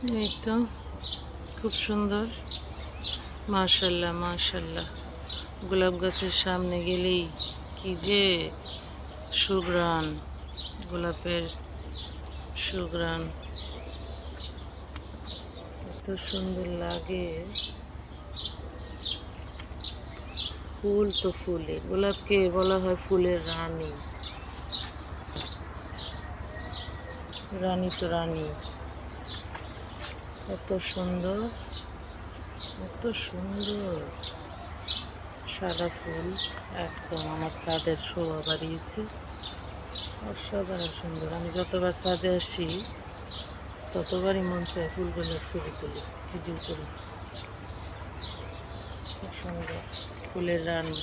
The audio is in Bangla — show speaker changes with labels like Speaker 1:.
Speaker 1: এই তো খুব সুন্দর। মাশাল্লাহ মাশাল্লাহ। গোলাপ গাছের সামনে গেলেই কি যে সুগ্রান গোলাপের সুগ্রান এত সুন্দর লাগে। ফুল তো ফুলে, গোলাপকে বলা হয় ফুলের রানী। রানী তো রানী। এত সুন্দর এত সুন্দর। সাদা ফুল, একদম আমার ছাদের শোভা বাড়িয়েছে। অসাধারণ সুন্দর। আমি যতবার ছাদে আসি, ততবারই মন চায় ফুলগুলোর ছবি তুলি, ভিডিও করি খুব সুন্দর ফুলের রানী।